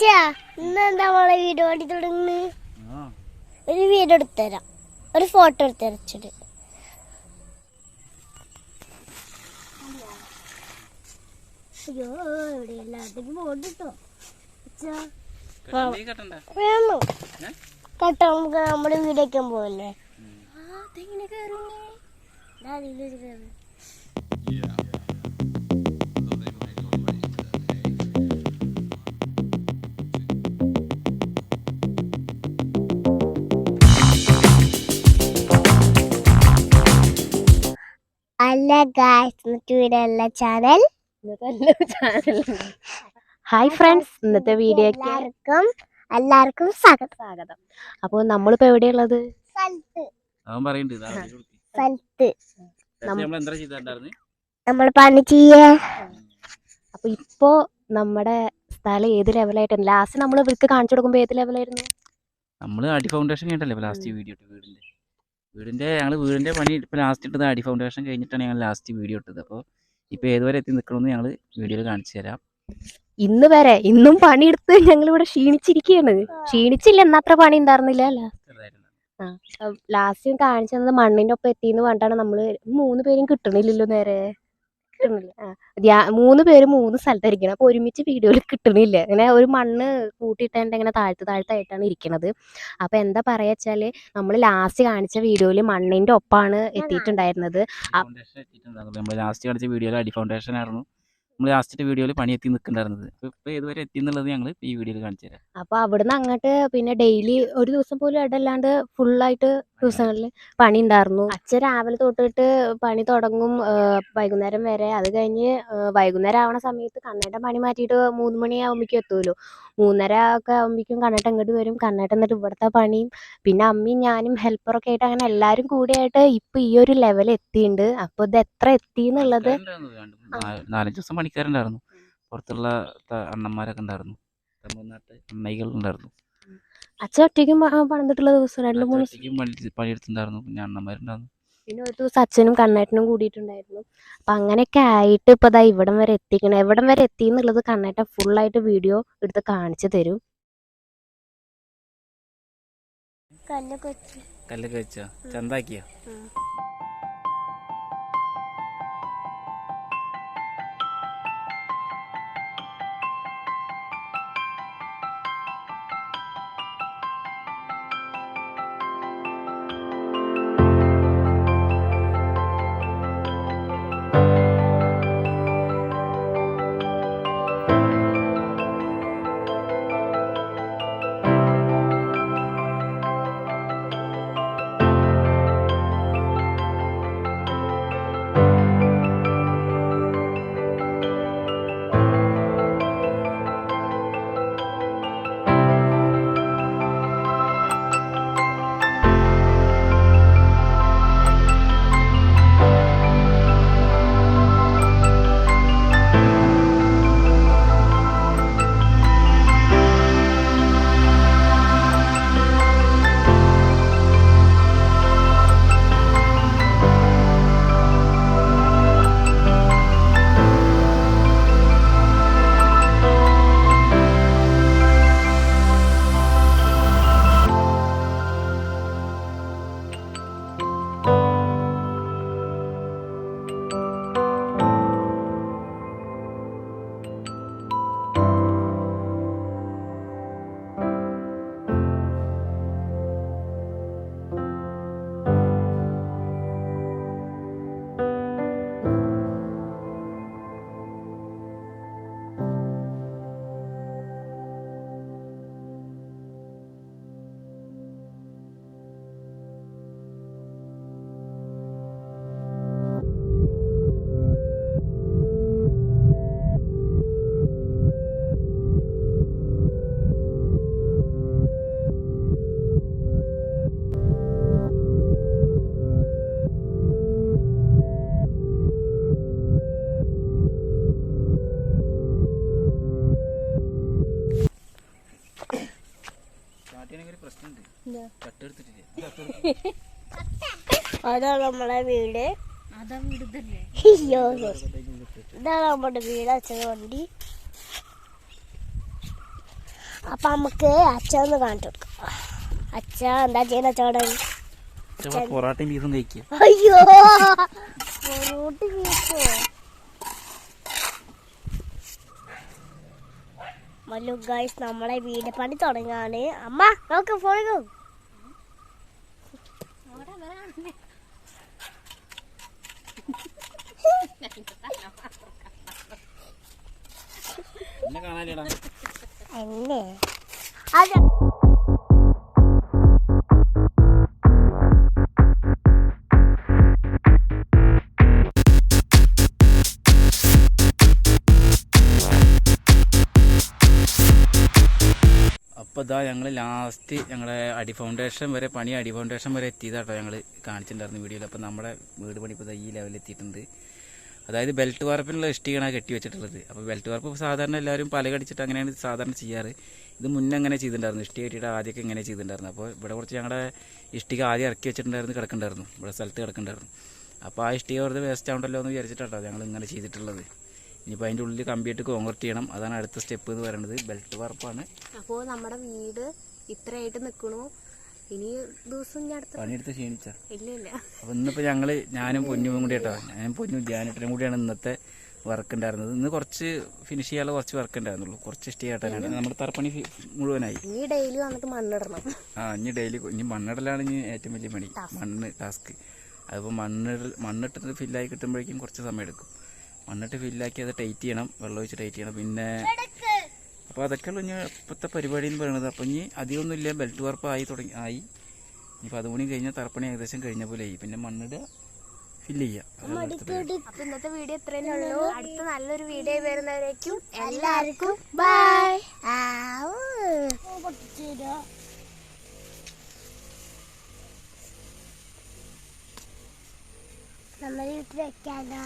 അച്ഛാ ഇന്നെന്താ മോളെ വീഡിയോ ഓടി തുടങ്ങുന്നു? ഒരു വീഡിയോ എടുത്തുതരാം. ഒരു ഫോട്ടോ എടുത്ത് അച്ഛന് അയ്യോ ഇവിടെ എല്ലാത്തിനും പോകണ്ടോ അച്ഛാ വേണം? കേട്ടോ നമുക്ക് നമ്മുടെ വീടൊക്കെ പോവല്ലേ? അതെങ്ങനെ കയറുന്നേ കയറുന്നു അല്ല guys video channel hi friends ഇന്നത്തെ വീഡിയോ എല്ലാവർക്കും എല്ലാവർക്കും സ്വാഗതം. സ്വാഗതം. അപ്പോൾ നമ്മളിപ്പോ എവിടെയുള്ളത്? സ്ഥലത്ത് നമ്മൾ നമ്മൾ പണി ചെയ്യേ. അപ്പൊ ഇപ്പോ നമ്മുടെ സ്ഥലം ഏത് ലെവലായിട്ടുണ്ട് ലാസ്റ്റ് നമ്മൾ ഇവർക്ക് കാണിച്ചു കൊടുക്കുമ്പോ ഏത് ലെവലായിരുന്നു നമ്മൾ അടി ഫൗണ്ടേഷൻ കേട്ടല്ലേ ലാസ്റ്റ് വീഡിയോ വീടിന്റെ. വീടിന്റെ ഞങ്ങൾ വീടിന്റെ പണി ഇപ്പോൾ ലാസ്റ്റ് ഇട്ടത് അടി ഫൗണ്ടേഷൻ കഴിഞ്ഞിട്ടാണ് ഞങ്ങൾ ലാസ്റ്റ് വീഡിയോ ഇട്ടത്. അപ്പോൾ ഇപ്പോൾ ഏതുവരെ എത്തി നിൽക്കണമെന്ന് ഞങ്ങൾ വീഡിയോയിൽ കാണിച്ചു തരാം. ഇന്ന് വരെ ഇന്നും പണിയെടുത്ത് ഞങ്ങൾ ഇവിടെ ക്ഷീണിച്ചിരിക്കുകയാണ് ക്ഷീണിച്ചില്ല എന്നത്ര പണി ഉണ്ടായിരുന്നില്ല അല്ല? ലാസ്റ്റ് കാണിച്ചു തന്നത് മണ്ണിന്റെ ഒപ്പം എത്തിന്ന് പറഞ്ഞിട്ടാണ് നമ്മൾ മൂന്ന് പേരും കിട്ടണില്ലല്ലോ നേരെ. കിട്ടണില്ല. മൂന്ന് പേര് മൂന്ന് സ്ഥലത്തായിരിക്കണം. അപ്പൊ ഒരുമിച്ച് വീഡിയോയിൽ കിട്ടണില്ല. ഇങ്ങനെ ഒരു മണ്ണ് കൂട്ടിയിട്ടുണ്ട് ഇങ്ങനെ താഴ്ത്ത് താഴ്ത്തായിട്ടാണ് ഇരിക്കണത്. അപ്പൊ എന്താ പറയാ വെച്ചാൽ നമ്മൾ ലാസ്റ്റ് കാണിച്ച വീഡിയോയിൽ മണ്ണിന്റെ ഒപ്പാണ് എത്തിയിട്ടുണ്ടായിരുന്നത്. ലാസ്റ്റ് കാണിച്ച വീഡിയോയിൽ അടി ഫൗണ്ടേഷൻ ആയിരുന്നു. നമ്മൾ ലാസ്റ്റ് വീഡിയോയിൽ പണി എത്തി നിൽക്കുന്നുണ്ടായിരുന്നത്. ഇപ്പൊ ഇപ്പൊ ഏതുവരെ എത്തി എന്നുള്ളത് ഞങ്ങൾ ഈ വീഡിയോയിൽ കാണിച്ചു തരാം അപ്പൊ അവിടുന്ന് അങ്ങോട്ട് പിന്നെ ഡെയിലി ഒരു ദിവസം പോലും ഇടല്ലാണ്ട് ഫുള്ളായിട്ട് ദിവസങ്ങളിൽ പണി ഉണ്ടായിരുന്നു അച്ഛൻ രാവിലെ തൊട്ടിട്ട് പണി തുടങ്ങും വൈകുന്നേരം വരെ. അത് കഴിഞ്ഞ് വൈകുന്നേരം ആവണ സമയത്ത് കണ്ണേട്ടൻ പണി മാറ്റിയിട്ട് മൂന്ന് മണി ആവുമ്പോഴേക്കും എത്തുമല്ലോ മൂന്നര ഒക്കെ ആവുമ്പോഴേക്കും കണ്ണേട്ടൻ ഇങ്ങോട്ട് വരും. കണ്ണേട്ടൻ എന്നിട്ട് ഇവിടുത്തെ പണിയും പിന്നെ അമ്മയും ഞാനും ഹെൽപ്പറൊക്കെ ആയിട്ട് അങ്ങനെ എല്ലാവരും കൂടിയായിട്ട് ഇപ്പൊ ഈ ഒരു ലെവൽ എത്തിയിട്ടുണ്ട് അപ്പോൾ ഇത് എത്ര എത്തി എന്നുള്ളത്. നാലഞ്ച് ദിവസം പണിക്കാരുണ്ടായിരുന്നു. പുറത്തുള്ള അണ്ണന്മാരൊക്കെ ഉണ്ടായിരുന്നു. തമിഴ്നാട്ടിൽ ഉണ്ടായിരുന്നു. അച്ഛൻ ഒറ്റയ്ക്കും പണിതിട്ടുള്ള ദിവസം രണ്ടു മൂന്ന് പണിയെടുത്തിട്ടുണ്ടായിരുന്നു. പിന്നെ അണ്ണന്മാരുണ്ടായിരുന്നു. പിന്നെ ഒരു ദിവസം അച്ഛനും കണ്ണേട്ടനും കൂടിയിട്ടുണ്ടായിരുന്നു. അപ്പൊ അങ്ങനെയൊക്കെ ആയിട്ട് ഇപ്പൊ ദാ ഇവിടം വരെ എത്തിക്കണം. എവിടം വരെ എത്തി എന്നുള്ളത് കണ്ണേട്ട ഫുൾ ആയിട്ട് വീഡിയോ എടുത്ത് കാണിച്ചു തരും. കല്ലൊക്കെ വെച്ചോ ചന്താക്കിയോ? അതാണ് നമ്മളെ വീട്. ഇതാ ഇതാണ് നമ്മുടെ വീട് അച്ഛൻ വണ്ടി. അപ്പൊ നമുക്ക് അച്ഛൻ ഒന്ന് കാണിച്ചു കൊടുക്കാം. അച്ഛ എന്താ ചെയ്യുന്ന അച്ഛടെ പൊറാട്ടയും ബീഫും കഴിക്കുക. അയ്യോ പൊറോട്ട് കേക്കോ മല്ലു ഗൈസ് നമ്മളെ വീട് പണി തുടങ്ങാണ്. അമ്മ നമുക്ക് അതെ എന്നെ? അത്. ഇതാ ഞങ്ങൾ ലാസ്റ്റ് ഞങ്ങളെ അടി ഫൗണ്ടേഷൻ വരെ പണി അടി ഫൗണ്ടേഷൻ വരെ എത്തിയതാട്ടോ ഞങ്ങൾ കാണിച്ചിട്ടുണ്ടായിരുന്നു വീഡിയോയിൽ അപ്പോൾ നമ്മുടെ വീട് പണി ഇപ്പോൾ ഈ ലെവലിൽ എത്തിയിട്ടുണ്ട്. അതായത് ബെൽറ്റ് വാർപ്പിനുള്ള ഇഷ്ടികയാണ് കെട്ടി വെച്ചിട്ടുള്ളത്. അപ്പോൾ ബെൽറ്റ് വാർപ്പ് സാധാരണ എല്ലാവരും പല കടിച്ചിട്ട് അങ്ങനെയാണ് സാധാരണ ചെയ്യാറ്. ഇത് മുന്നേ അങ്ങനെ ചെയ്തിട്ടുണ്ടായിരുന്നു. ഇഷ്ടിക കെട്ടിയിട്ട് ആദ്യമൊക്കെ ഇങ്ങനെ ചെയ്തിട്ടുണ്ടായിരുന്നു. അപ്പോൾ ഇവിടെ കുറച്ച് ഞങ്ങളുടെ ഇഷ്ടിക ആദ്യം ഇറക്കി വെച്ചിട്ടുണ്ടായിരുന്നു കിടക്കുന്നുണ്ടായിരുന്നു. ഇവിടെ സ്ഥലത്ത് കിടക്കുന്നുണ്ടായിരുന്നു. അപ്പോൾ ആ ഇഷ്ടിക വെറുതെ വേസ്റ്റ് ആവണ്ടല്ലോ എന്ന് വിചാരിച്ചിട്ടാട്ടോ ഞങ്ങൾ ഇങ്ങനെ ചെയ്തിട്ടുള്ളത്. ഇനിയിപ്പോൾ അതിന്റെ ഉള്ളിൽ കമ്പിയിട്ട് കോൺക്രീറ്റ് ചെയ്യണം. അതാണ് അടുത്ത സ്റ്റെപ്പ് എന്ന് പറയുന്നത്. ബെൽറ്റ് വാർപ്പാണ്. അപ്പോൾ നമ്മുടെ വീട് ഇത്രയായിട്ട് നിൽക്കണു ഇനി ദിവസം ഞാൻ അടുത്ത പണിയെടുത്ത് ക്ഷീണിച്ച. ഇല്ല ഇല്ല. അപ്പോൾ ഇന്നിപ്പോൾ ഞങ്ങൾ ഞാനും പൊന്നും കൂടി കേട്ടോ. ഞാനും പൊന്നും ധ്യാനത്തിനും കൂടിയാണ് ഇന്നത്തെ വർക്ക് ഉണ്ടായിരുന്നത്. ഇന്ന് കുറച്ച് ഫിനിഷ് ചെയ്യാനുള്ള കുറച്ച് വർക്ക് ഉണ്ടായിരുന്നുള്ളൂ. കുറച്ച് ഇഷ്ടമായിട്ടാണ് നമ്മുടെ തറപ്പണി മുഴുവനായി. ഇനി ഡെയിലി വന്നിട്ട് മണ്ണിടണം. ആ ഇനി ഡെയിലി ഇനി മണ്ണിടലാണ് ഇനി ഏറ്റവും വലിയ പണി. മണ്ണ് ടാസ്ക് അതിപ്പോൾ മണ്ണിടൽ മണ്ണിട്ടത് ഫില്ലായി കിട്ടുമ്പോഴേക്കും കുറച്ച് സമയം എടുക്കും. മണ്ണിട്ട് ഫില്ലാക്കി അത് ടൈറ്റ് ചെയ്യണം. വെള്ളം ഒഴിച്ച് ടൈറ്റ് ചെയ്യണം. പിന്നെ അപ്പോൾ അതൊക്കെയുള്ള ഇനി ഇപ്പോഴത്തെ പരിപാടി എന്ന് പറയുന്നത് അപ്പോൾ ഇനി അധികമൊന്നുമില്ല ബെൽറ്റ് വാർപ്പ് ആയി തുടങ്ങി ആയി. ഇനിയിപ്പോൾ അതുകൂടി കഴിഞ്ഞാൽ തറപ്പണി ഏകദേശം കഴിഞ്ഞ പോലെ ആയി. പിന്നെ മണ്ണിടുക ഫില്ല് ചെയ്യുക അതാണ് അടുത്ത പരിപാടി. അപ്പൊ ഇന്നത്തെ വീഡിയോ ഇത്രയേ ഉള്ളൂ. അടുത്ത നല്ലൊരു വീഡിയോ വരുന്നവരേക്കും എല്ലാവർക്കും ബൈ നമ്മൾ വീട്ടിൽ വെക്കാലോ.